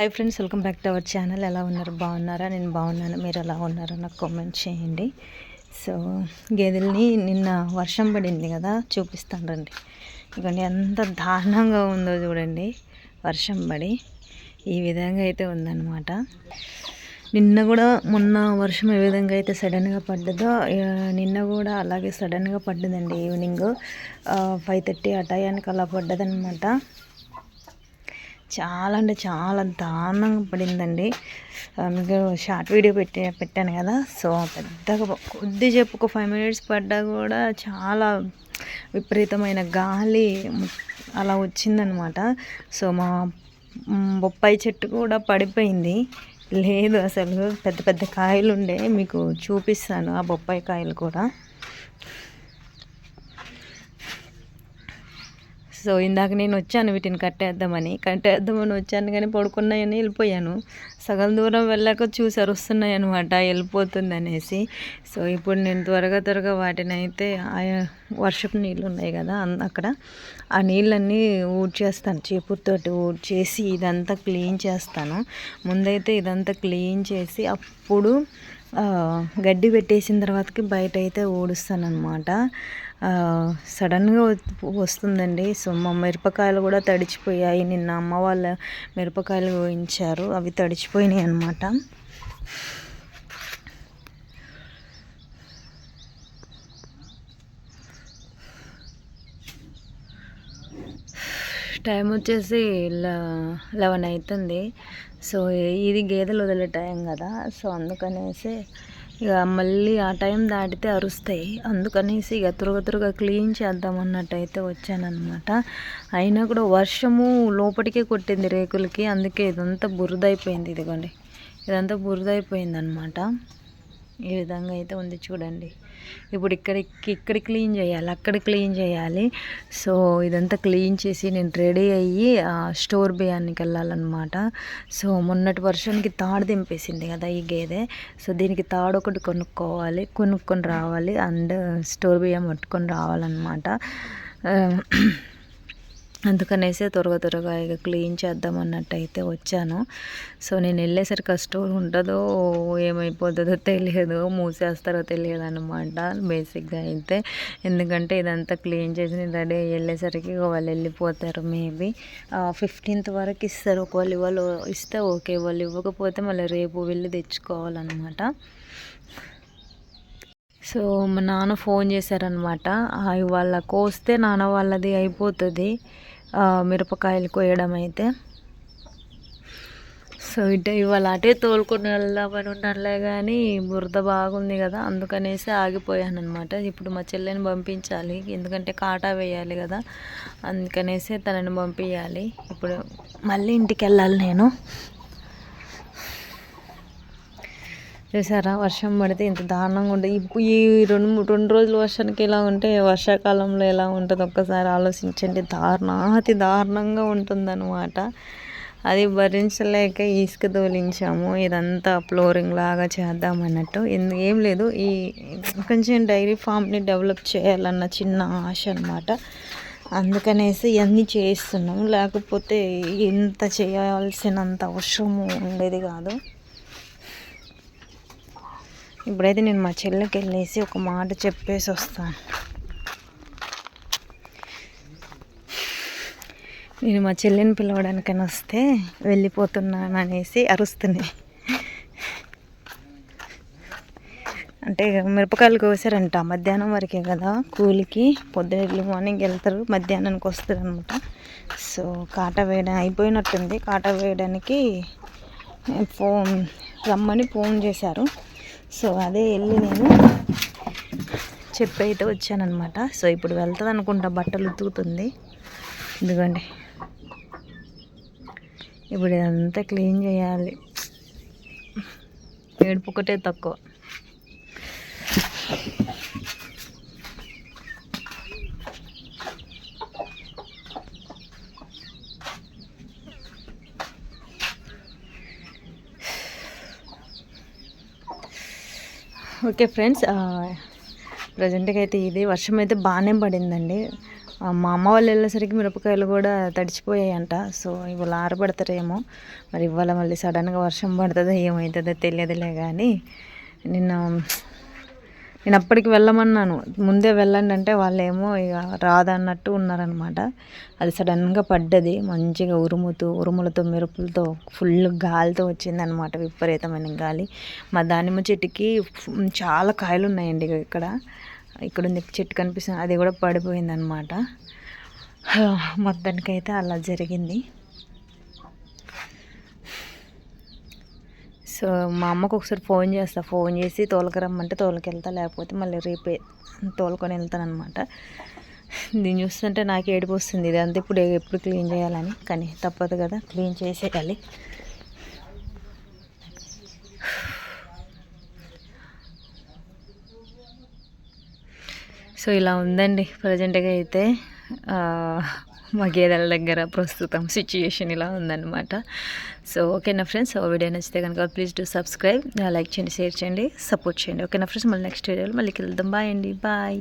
Hi friends welcome back to our channel. ఎలా ఉన్నారు? బాగున్నారా? నేను బాగున్నాను. మీరు ఎలా ఉన్నారో? నాకు కామెంట్ చేయండి. సో గేదెల్ని నిన్న వర్షం పడింది కదా చూపిస్తాను రండి. ఇదిగోండి ఎంత దారుణంగా ఉందో చూడండి. వర్షం పడి ఈ విధంగా అయితే ఉందన్నమాట. నిన్న కూడా మొన్న వర్షం ఏ విధంగా అయితే సడన్గా పడ్డదో నిన్న కూడా అలాగే సడన్గా పడ్డదండి ఈవినింగ్. ఫైవ్ థర్టీ ఆ టయానికి అలా పడ్డదనమాట చాలా అంటే చాలా దారుణంగా పడిందండి. మీకు షార్ట్ వీడియో పెట్టి పెట్టాను కదా. సో పెద్దగా కొద్దిసేపు ఒక ఫైవ్ మినిట్స్ పడ్డా కూడా చాలా విపరీతమైన గాలి అలా వచ్చిందనమాట. సో మా బొప్పాయి చెట్టు కూడా పడిపోయింది. లేదు అసలు పెద్ద పెద్ద కాయలు ఉండే మీకు చూపిస్తాను ఆ బొప్పాయి కాయలు కూడా. సో ఇందాక నేను వచ్చాను వీటిని కట్టేద్దామని. కట్టేద్దామని వచ్చాను కానీ పడుకున్నాయని వెళ్ళిపోయాను. సగం దూరం వెళ్ళాక చూసారు వస్తున్నాయి అనమాట వెళ్ళిపోతుంది అనేసి సో ఇప్పుడు నేను త్వరగా త్వరగా వాటిని అయితే ఆయా వర్షపు నీళ్ళు ఉన్నాయి కదా అక్కడ. ఆ నీళ్ళన్నీ ఊడ్చేస్తాను చీపురుతోటి ఊడ్చేసి ఇదంతా క్లీన్ చేస్తాను. ముందైతే ఇదంతా క్లీన్ చేసి అప్పుడు గడ్డి పెట్టేసిన తర్వాతకి బయట అయితే ఓడుస్తానమాట సడన్గా వస్తుందండి. సో మా మిరపకాయలు కూడా తడిచిపోయాయి. నిన్న అమ్మ వాళ్ళ మిరపకాయలు వేయించారు అవి తడిచిపోయినాయి అనమాట టైం వచ్చేసి లెవెన్ అవుతుంది సో ఇది గేదెలు వదిలే టైం కదా. సో అందుకనేసి ఇక మళ్ళీ ఆ టైం దాటితే అరుస్తాయి. అందుకనేసి ఇక త్వరగా త్వరగా క్లీన్ చేద్దాం అన్నట్టయితే వచ్చానమాట అయినా కూడా వర్షము లోపలికే కొట్టింది రేకులకి. అందుకే ఇదంతా బురదైపోయింది ఇదిగోండి. ఇదంతా బురదైపోయింది అనమాట ఈ విధంగా అయితే ఉంది చూడండి. ఇప్పుడు ఇక్కడికి ఇక్కడ క్లీన్ చేయాలి అక్కడ క్లీన్ చేయాలి. సో ఇదంతా క్లీన్ చేసి నేను రెడీ అయ్యి స్టోర్ బియ్యానికి వెళ్ళాలన్నమాట. సో మొన్నటి వర్షానికి తాడు దింపేసింది కదా ఈ గేదె. సో దీనికి తాడు ఒకటి కొనుక్కోవాలి కొనుక్కొని రావాలి. అండ్ స్టోర్ బియ్యం పట్టుకొని రావాలన్నమాట. అందుకనేసి త్వరగా త్వరగా ఇక క్లీన్ చేద్దాం అన్నట్టయితే వచ్చాను. సో నేను వెళ్ళేసరికి ఆ స్టోర్ ఉంటుందో ఏమైపోతుందో తెలియదు. మూసేస్తారో తెలియదు అనమాట బేసిక్గా అయితే. ఎందుకంటే ఇదంతా క్లీన్ చేసి నేను రెడీ వెళ్ళేసరికి వాళ్ళు వెళ్ళిపోతారు మేబీ. ఫిఫ్టీన్త్ వరకు ఇస్తారు. ఒకవేళ ఇవాళ ఇస్తే ఓకే. వాళ్ళు ఇవ్వకపోతే మళ్ళీ రేపు వెళ్ళి తెచ్చుకోవాలన్నమాట. సో మా నాన్న ఫోన్ చేశారనమాట ఇవాళ కోస్తే నాన్న వాళ్ళది అయిపోతుంది. మిరపకాయలు కోయడం అయితే. సో ఇటు ఇవాళ అటే తోలుకొని వెళ్దామని ఉన్నానులే కానీ బురద బాగుంది కదా అందుకనేసి ఆగిపోయాను అనమాట ఇప్పుడు మా చెల్లెని పంపించాలి ఎందుకంటే కాటా వేయాలి కదా అందుకనేసి తనని పంపించాలి ఇప్పుడు మళ్ళీ ఇంటికి వెళ్ళాలి నేను. చూసారా? వర్షం పడితే ఇంత దారుణంగా ఉంటుంది ఇప్పుడు ఈ రెండు రెండు రోజులు వర్షానికి ఎలా ఉంటే వర్షాకాలంలో ఎలా ఉంటుంది ఒక్కసారి ఆలోచించండి. దారుణ అతి దారుణంగా ఉంటుందన్నమాట. అది భరించలేక ఇసుక తోలించాము. ఇదంతా ఫ్లోరింగ్ లాగా చేద్దాం అన్నట్టు ఎందు- ఏం లేదు. ఈ కొంచెం డైరీ ఫామ్ని డెవలప్ చేయాలన్న చిన్న ఆశ అనమాట అందుకనేసి ఇవన్నీ చేస్తున్నాము లేకపోతే ఇంత చేయాల్సినంత అవసరము ఉండేది కాదు. ఇప్పుడైతే నేను మా చెల్లెకి వెళ్ళేసి ఒక మాట చెప్పేసి వస్తాను. నేను మా చెల్లిని పిలవడానికని వస్తే వెళ్ళిపోతున్నాను అనేసి అరుస్తుంది అంటే మిరపకాయలు కోసారంట మధ్యాహ్నం వరకే కదా కూలికి. పొద్దున మార్నింగ్ వెళ్తారు మధ్యాహ్నానికి వస్తారు అనమాట సో కాట వేయడం అయిపోయినట్టుంది. కాట వేయడానికి ఫోన్ రమ్మని ఫోన్ చేశారు. సో అదే వెళ్ళి నేను చెప్పి అయితే వచ్చానమాట సో ఇప్పుడు వెళ్తుంది అనుకుంటా బట్టలు ఉతుకుతుంది. ఇదిగోండి. ఇప్పుడు ఇదంతా క్లీన్ చేయాలి. ఏడుపు ఒకటే తక్కువ. ఓకే ఫ్రెండ్స్ ప్రజెంట్గా అయితే ఇది వర్షం అయితే బాగానే పడిందండి. మా అమ్మ వాళ్ళు వెళ్ళేసరికి మిరపకాయలు కూడా తడిచిపోయాయంట. సో ఇవాళ ఆరబడతారేమో. మరి ఇవాళ మళ్ళీ సడన్గా వర్షం పడుతుందో ఏమవుతుందో తెలియదులే కానీ నిన్న నేను అప్పటికి వెళ్ళమన్నాను. ముందే వెళ్ళండి అంటే వాళ్ళేమో ఇక రాదన్నట్టు ఉన్నారనమాట అది సడన్గా పడ్డది. మంచిగా ఉరుముతూ ఉరుములతో మెరుపులతో ఫుల్ గాలితో వచ్చిందనమాట విపరీతమైన గాలి. మా దానిమ్మ చెట్టుకి చాలా కాయలు ఉన్నాయండి ఇక్కడ ఇక్కడ. ఉంది చెట్టు కనిపిస్తుంది. అది కూడా పడిపోయిందనమాట మొత్తానికైతే అలా జరిగింది. సో మా అమ్మకు ఒకసారి ఫోన్ చేస్తా. ఫోన్ చేసి తోలకరమ్మంటే తోలకెళ్తా లేకపోతే మళ్ళీ రేపే తోలుకొని వెళ్తానమాట దీన్ని చూస్తుంటే నాకు ఏడుపు వస్తుంది. ఇది అంతా ఇప్పుడు ఎప్పుడు క్లీన్ చేయాలని కానీ తప్పదు కదా క్లీన్ చేసేయాలి. సో ఇలా ఉందండి. ప్రజెంట్గా అయితే మా గేదెల దగ్గర ప్రస్తుతం సిచ్యుయేషన్ ఇలా ఉందన్నమాట. సో ఓకేనా ఫ్రెండ్స్ ఓ వీడియో నచ్చితే కనుక ప్లీజ్ డూ సబ్స్క్రైబ్ లైక్ చేయండి షేర్ చేయండి సపోర్ట్ చేయండి. ఓకేనా ఫ్రెండ్స్ మళ్ళీ నెక్స్ట్ వీడియోలో మళ్ళీ వెళ్దాం బాయ్ అండి. బాయ్